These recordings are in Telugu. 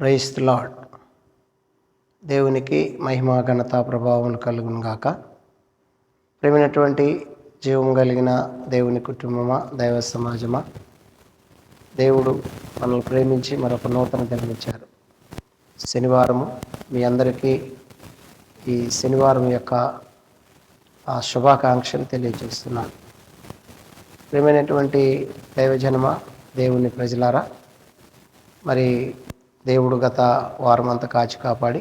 ప్రైస్ లాడ్ దేవునికి మహిమా ఘనత ప్రభావం కలుగును గాక. ప్రేమైనటువంటి జీవం కలిగిన దేవుని కుటుంబమా దైవ సమాజమా దేవుడు మనల్ని ప్రేమించి మరొక నూతన దినమిచ్చారు శనివారము మీ అందరికీ ఈ శనివారం యొక్క ఆ శుభాకాంక్షలు తెలియజేస్తున్నాను. ప్రేమైనటువంటి దైవజనమ దేవుని ప్రజలారా మరి దేవుడు గత వారం అంతా కాచి కాపాడి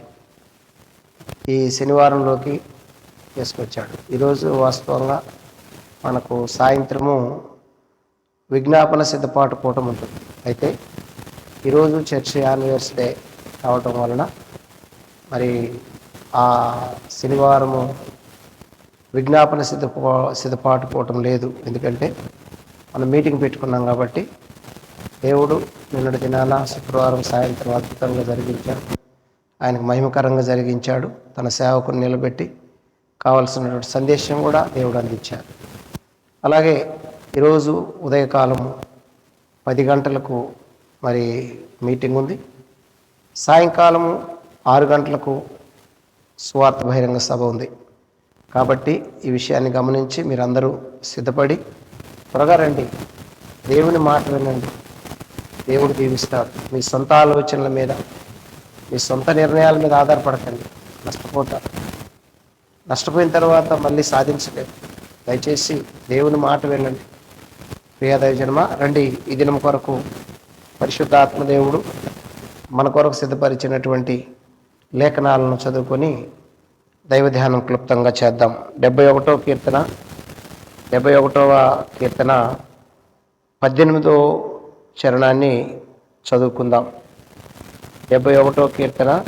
ఈ శనివారంలోకి తీసుకొచ్చాడు. ఈరోజు వాస్తవంగా మనకు సాయంత్రము విజ్ఞాపన సిద్ధపాటు కూటం ఉంటుంది. అయితే ఈరోజు చర్చ్ యానివర్స్ డే కావటం వలన మరి ఆ శనివారము విజ్ఞాపన సిద్ధ సిద్ధపాటు కూటం లేదు. ఎందుకంటే మనం మీటింగ్ పెట్టుకున్నాం కాబట్టి దేవుడు నిన్నటి దినాల శుక్రవారం సాయంత్రం అద్భుతంగా జరిగించాడు. ఆయనకు మహిమకరంగా జరిగించాడు. తన సేవకుని నిలబెట్టి కావలసినటువంటి సందేశం కూడా దేవుడు అందించాడు. అలాగే ఈరోజు ఉదయకాలము పది గంటలకు మరి మీటింగ్ ఉంది. సాయంకాలము ఆరు గంటలకు స్వార్థ బహిరంగ సభ ఉంది. కాబట్టి ఈ విషయాన్ని గమనించి మీరందరూ సిద్ధపడి త్వరగా రండి. దేవుని మాట వినండి. దేవుడు దీవిస్తాడు. మీ సొంత ఆలోచనల మీద మీ సొంత నిర్ణయాల మీద ఆధారపడకండి. నష్టపోతారు నష్టపోయిన తర్వాత మళ్ళీ సాధించలేదు దయచేసి దేవుని మాట వినండి. ప్రియ జన్మ రండి. ఈ దినం కొరకు పరిశుద్ధాత్మ దేవుడు మన కొరకు సిద్ధపరిచినటువంటి లేఖనాలను చదువుకొని దైవ ధ్యానం క్లుప్తంగా చేద్దాం. డెబ్బై ఒకటో కీర్తన డెబ్బై ఒకటవ కీర్తన పద్దెనిమిదో చరణాన్ని చదువుకుందాం. డెబ్బై ఒకటో కీర్తన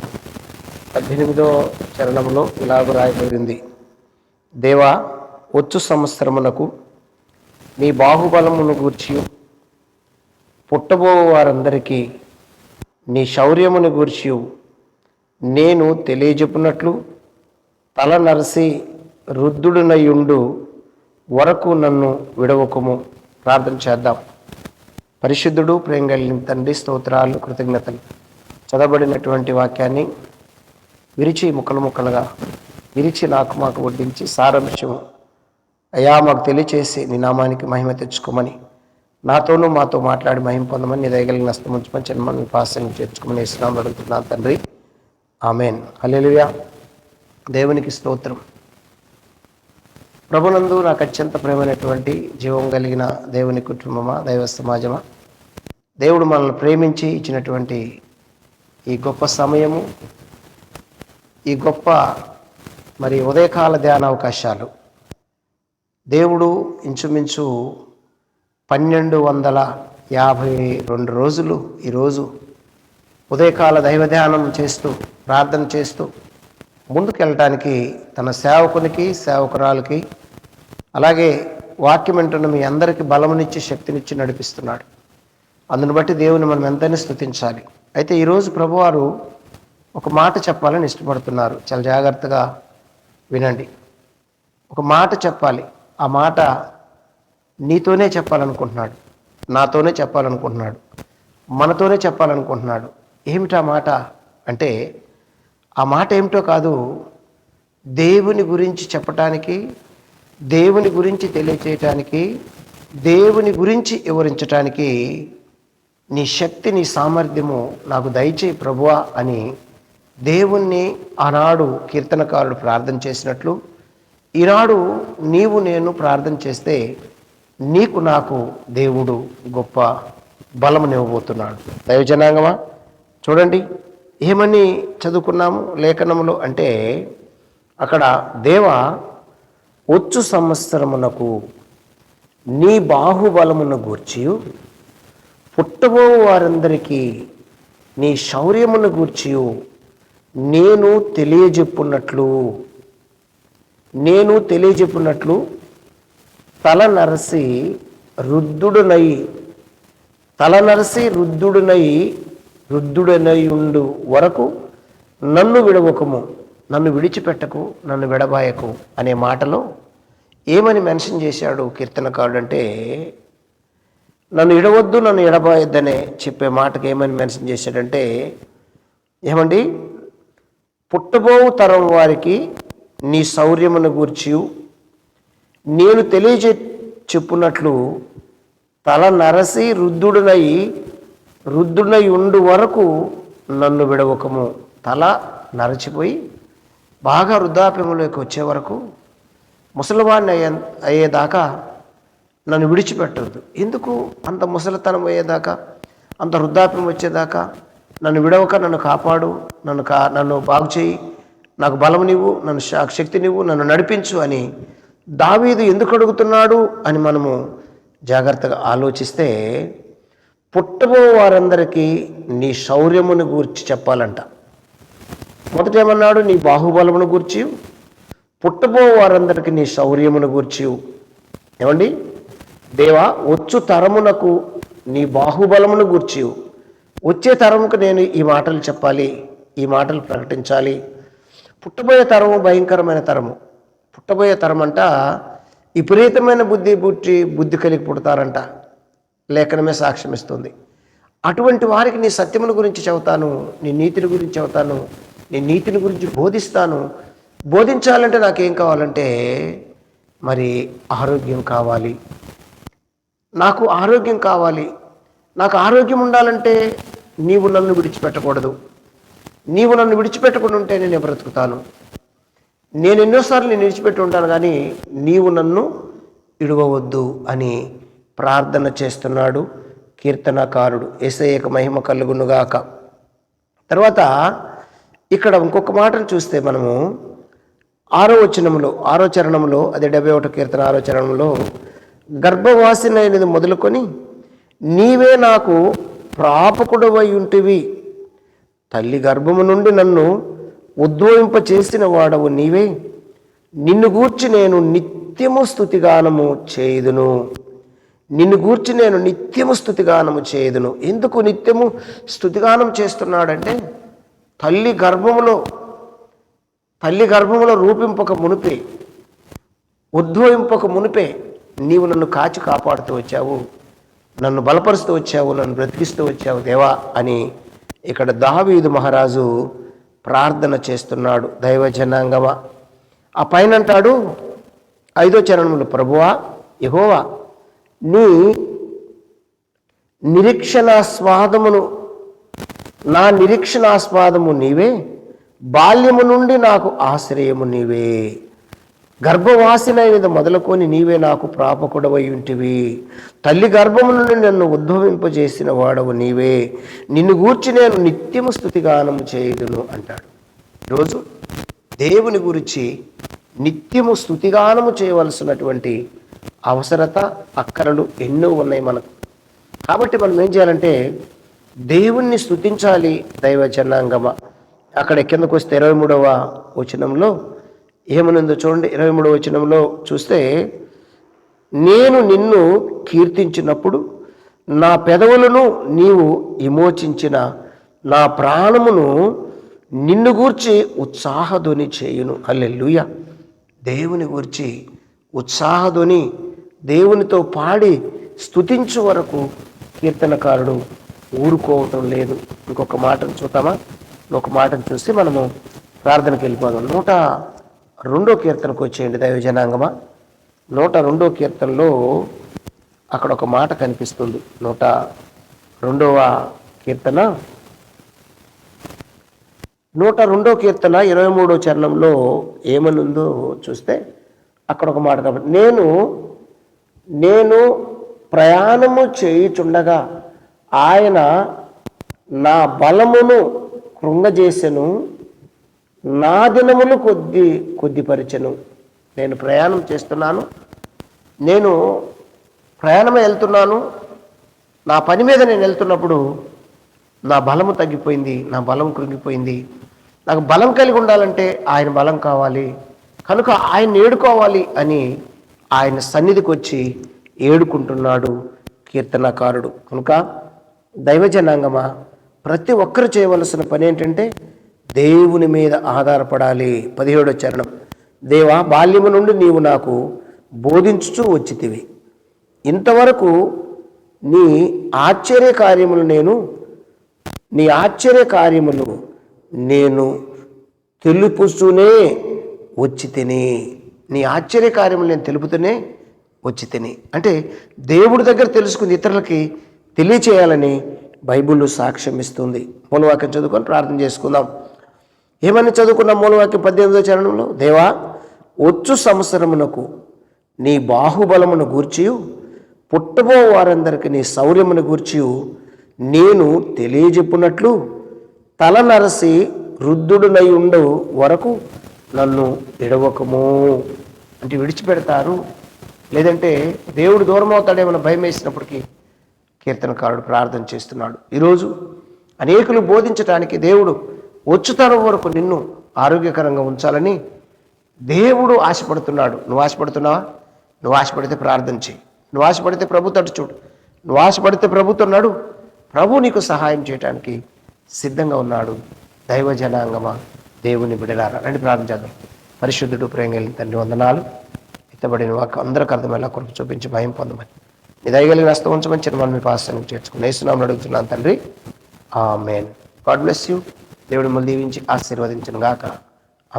పద్దెనిమిదో చరణంలో ఇలాగ రాయబడింది. దేవా వచ్చు సంవత్సరమునకు నీ బాహుబలమును గూర్చి పుట్టబో వారందరికీ నీ శౌర్యమును గూర్చి నేను తెలియజెప్పినట్లు తల నరసి రుద్ధుడునయుండు వరకు నన్ను విడవకము. ప్రార్థన చేద్దాం. పరిశుద్ధుడు ప్రేమ కలిగిన తండ్రి స్తోత్రాలు కృతజ్ఞతలు. చదవబడినటువంటి వాక్యాన్ని విరిచి ముక్కలు ముక్కలుగా విరిచి నాకు మాకు వడ్డించి సారాంశం అయా మాకు తెలియచేసి నీ నామానికి మహిమ తెచ్చుకోమని నాతోనూ మాతో మాట్లాడి మహిమ పొందమని నీ దయగలిగిన నష్టం చిన్నమని పాసం చేర్చుకోమని ఇస్తున్నాం అడుగుతున్నాను తండ్రి. ఆమెన్. హల్లెలూయా. దేవునికి స్తోత్రం. ప్రభునందు నాకు అత్యంత ప్రేమైనటువంటి జీవం కలిగిన దేవుని కుటుంబమా దైవ సమాజమా? దేవుడు మనల్ని ప్రేమించి ఇచ్చినటువంటి ఈ గొప్ప సమయము ఈ గొప్ప మరి ఉదయకాల ధ్యాన అవకాశాలు. దేవుడు ఇంచుమించు పన్నెండు వందల యాభై రెండు రోజులు ఈరోజు ఉదయకాల దైవ ధ్యానం చేస్తూ ప్రార్థన చేస్తూ ముందుకెళ్ళటానికి తన సేవకునికి సేవకురాలకి అలాగే వాక్యం వింటున్న మీ అందరికీ బలమునిచ్చి శక్తినిచ్చి నడిపిస్తున్నాడు. అందును బట్టి దేవుని మనం ఎంతైనా స్థుతించాలి అయితే ఈరోజు ప్రభువారు ఒక మాట చెప్పాలని ఇష్టపడుతున్నారు. చాలా జాగ్రత్తగా వినండి. ఒక మాట చెప్పాలి. ఆ మాట నీతోనే చెప్పాలనుకుంటున్నాడు. నాతోనే చెప్పాలనుకుంటున్నాడు. మనతోనే చెప్పాలనుకుంటున్నాడు. ఏమిటా మాట అంటే ఆ మాట ఏమిటో కాదు దేవుని గురించి చెప్పటానికి దేవుని గురించి తెలియచేయటానికి దేవుని గురించి వివరించటానికి నీ శక్తి నీ సామర్థ్యము నాకు దయచేయి ప్రభువా అని దేవుణ్ణి ఆనాడు కీర్తనకారుడు ప్రార్థన చేసినట్లు ఈనాడు నీవు నేను ప్రార్థన చేస్తే నీకు నాకు దేవుడు గొప్ప బలమునివ్వబోతున్నాడు దైవజనాంగమా? చూడండి ఏమని చదువుకున్నాము లేఖనములో అంటే అక్కడ దేవ వచ్చు సంవత్సరమునకు నీ బాహుబలమును గూర్చి పుట్టబో వారందరికీ నీ శౌర్యమును గూర్చి నేను తెలియజెప్పున్నట్లు నేను తెలియజెప్పున్నట్లు తల నరసి రుద్ధుడునై తల నరసి రుద్దుడునై రుద్దుడనయుండు వరకు నన్ను విడవకము. నన్ను విడిచిపెట్టకు నన్ను విడబాయకు అనే మాటలో ఏమని మెన్షన్ చేశాడు కీర్తనకారుడు అంటే నన్ను ఇడవద్దు నన్ను ఎడబాయొద్దనే చెప్పే మాటకి ఏమని మెన్షన్ చేశాడంటే ఏమండి పుట్టబోవు తరం వారికి నీ శౌర్యమును గూర్చి నేను తెలియజే చెప్పున్నట్లు తల నరసి రుద్దుడునై రుద్దుడై ఉండు వరకు నన్ను విడవకము. తల నరచిపోయి బాగా వృద్ధాప్యములోకి వచ్చే వరకు ముసలివాడిని అయ్యే అయ్యేదాకా నన్ను విడిచిపెట్టద్దు. ఎందుకు? అంత ముసలితనం అయ్యేదాకా అంత వృద్ధాప్యం వచ్చేదాకా నన్ను విడవక నన్ను కాపాడు నన్ను కా నన్ను బాగు చేయి నాకు బలం నీవు నన్ను శక్తి నీవు నన్ను నడిపించు అని దావీదు ఎందుకు అడుగుతున్నాడు అని మనము జాగ్రత్తగా ఆలోచిస్తే పుట్టబో వారందరికీ నీ శౌర్యమును గూర్చి చెప్పాలంట. మొదట ఏమన్నాడు నీ బాహుబలమును గూర్చి పుట్టబో వారందరికీ నీ శౌర్యమును గూర్చి. ఏమండి? దేవా వచ్చు తరమునకు నీ బాహుబలమును గూర్చి వచ్చే తరముకు నేను ఈ మాటలు చెప్పాలి ఈ మాటలు ప్రకటించాలి. పుట్టబోయే తరము భయంకరమైన తరము. పుట్టబోయే తరం అంట విపరీతమైన బుద్ధి పుట్టి బుద్ధి కలిగి పుడతారంట. లేఖనమే సాక్ష్యం ఇస్తుంది అటువంటి వారికి నీ సత్యముల గురించి చెబుతాను నీ నీతిని గురించి చెబుతాను నేను నీతిని గురించి బోధిస్తాను. బోధించాలంటే నాకేం కావాలంటే మరి ఆరోగ్యం కావాలి. నాకు ఆరోగ్యం కావాలి. నాకు ఆరోగ్యం ఉండాలంటే నీవు నన్ను విడిచిపెట్టకూడదు. నీవు నన్ను విడిచిపెట్టకుండా ఉంటే నేను బ్రతుకుతాను? నేను ఎన్నోసార్లు నేను విడిచిపెట్టి ఉంటాను కానీ నీవు నన్ను ఇడవవద్దు అని ప్రార్థన చేస్తున్నాడు కీర్తనకారుడు. ఏసయ్యక మహిమ కలుగునుగాక. తర్వాత ఇక్కడ ఇంకొక మాటను చూస్తే మనము ఆరో వచనంలో ఆరో చరణంలో అదే డెబ్బై ఒకటో కీర్తన ఆరో చరణంలో గర్భవాసినైనది మొదలుకొని నీవే నాకు ప్రాపకుడవై ఉంటివి తల్లి గర్భము నుండి నన్ను ఉద్భవింప చేసిన వాడవు నీవే. నిన్ను గూర్చి నేను నిత్యము స్థుతిగానము చేయుదును. నిన్ను గూర్చి నేను నిత్యము స్థుతిగానము చేయుదును. ఎందుకు నిత్యము స్థుతిగానం చేస్తున్నాడంటే తల్లి గర్భములో తల్లి గర్భములో రూపింపక మునిపే ఉద్భవింపక మునిపే నీవు నన్ను కాచి కాపాడుతూ వచ్చావు నన్ను బలపరుస్తూ వచ్చావు నన్ను బ్రతికిస్తూ వచ్చావు దేవా అని ఇక్కడ దావీదు మహారాజు ప్రార్థన చేస్తున్నాడు. దైవ జనాంగమా. ఆ పైన అంటాడు ఐదో చరణంలో ప్రభువా యహోవా నీ నిరీక్షణాస్వాదమును నా నిరీక్షణాస్పాదము నీవే బాల్యము నుండి నాకు ఆశ్రయము నీవే. గర్భవాసినైనది మొదలుకొని నీవే నాకు ప్రాపకుడవై ఉంటివి. తల్లి గర్భము నుండి నన్ను ఉద్భవింపజేసిన వాడవు నీవే. నిన్ను గూర్చి నేను నిత్యము స్థుతిగానము చేయుదును అంటాడు. రోజు దేవుని గురించి నిత్యము స్థుతిగానము చేయవలసినటువంటి అవసరత అక్కరలు ఎన్నో ఉన్నాయి మనకు. కాబట్టి మనం ఏం చేయాలంటే దేవుణ్ణి స్థుతించాలి దైవ జనాంగమ. అక్కడ కిందకు వస్తే ఇరవై మూడవ వచనంలో ఏమనుందో చూడండి ఇరవై మూడవ వచనంలో చూస్తే నేను నిన్ను కీర్తించినప్పుడు నా పెదవులను నీవు విమోచించిన నా ప్రాణమును నిన్ను గూర్చి ఉత్సాహధ్వని చేయును. అల్లెలుయ దేవుని గూర్చి ఉత్సాహధ్వని దేవునితో పాడి స్థుతించు వరకు కీర్తనకారుడు ఊరుకోవటం లేదు. ఇంకొక మాటను చూద్దామా? ఒక మాటను చూసి మనము ప్రార్థనకి వెళ్ళిపోదాం. నూట రెండో కీర్తనకు వచ్చేయండి దైవజనాంగమా నూట రెండో కీర్తనలో అక్కడ ఒక మాట కనిపిస్తుంది. నూట రెండవ కీర్తన. నూట రెండో కీర్తన ఇరవై మూడో చరణంలో ఏమనుందో చూస్తే అక్కడ ఒక మాట కాబట్టి నేను నేను ప్రయాణము చేయుచుండగా ఆయన నా బలమును కృంగజేసెను నా దినములు కొద్ది కొద్దిపరిచెను. నేను ప్రయాణం చేస్తున్నాను. నేను ప్రయాణం వెళ్తున్నాను. నా పని మీద నేను వెళ్తున్నప్పుడు నా బలము తగ్గిపోయింది నా బలం కృంగిపోయింది. నాకు బలం కలిగి ఉండాలంటే ఆయన బలం కావాలి. కనుక ఆయన ఏడుకోవాలి అని ఆయన సన్నిధికి వచ్చి ఏడుకుంటున్నాడు కీర్తనకారుడు. కనుక దైవజనాంగమా? ప్రతి ఒక్కరు చేయవలసిన పని ఏంటంటే దేవుని మీద ఆధారపడాలి. పదిహేడో చరణం. దేవా బాల్యము నుండి నీవు నాకు బోధించుచూ వచ్చితివి. ఇంతవరకు నీ ఆశ్చర్య కార్యములు నేను నీ ఆశ్చర్య కార్యములు నేను తెలుపుస్తూనే వచ్చి తిని నీ ఆశ్చర్యకార్యములు నేను తెలుపుతూనే వచ్చి తిని అంటే దేవుడి దగ్గర తెలుసుకుంది ఇతరులకి తెలియచేయాలని బైబుల్ సాక్ష్యం ఇస్తుంది. మూలవాక్యం చదువుకొని ప్రార్థన చేసుకుందాం. ఏమని చదువుకున్న మూలవాక్యం పద్దెనిమిదో చరణంలో? దేవా వచ్చు సంవత్సరమునకు నీ బాహుబలమును గూర్చియు పుట్టబో వారందరికి నీ శౌర్యమును గూర్చియు. నేను తెలియజెప్పునట్లు తల నరసి వృద్ధుడునై ఉండు వరకు నన్ను ఎడవకము అంటే విడిచిపెడతారు. లేదంటే దేవుడు దూరం అవుతాడేమన్న భయం వేసినప్పటికీ కీర్తనకారుడు ప్రార్థన చేస్తున్నాడు. ఈరోజు అనేకులు బోధించటానికి దేవుడు వచ్చుతరం వరకు నిన్ను ఆరోగ్యకరంగా ఉంచాలని దేవుడు ఆశపడుతున్నాడు. నువ్వు ఆశపడుతున్నావా? నువ్వు ఆశపడితే ప్రార్థన చేయి. నువ్వు ఆశపడితే ప్రభు తట్టు చూడు. నువ్వు ఆశపడితే ప్రభుతున్నాడు ప్రభు నీకు సహాయం చేయడానికి సిద్ధంగా ఉన్నాడు. దైవ జనాంగమా? దేవుని బిడలారా రండి ప్రార్థన చేద్దాం. పరిశుద్ధుడు ప్రేమ తండ్రి వందనాలు. ఎత్తబడిన వాకు అందరికి అర్థమయ్యేలా కొరకు చూపించి భయం పొందమని. నీ దయగలిగిన హస్తం ఉంచమని చిన్న మీ పాస్తానికి చేర్చుకుని వేస్తున్నామని అడుగుతున్నాను తండ్రి. ఆ మేన్ గాడ్ బ్లెస్ యూ. దేవుడు మళ్ళీ దీవించి ఆశీర్వదించను గాక ఆ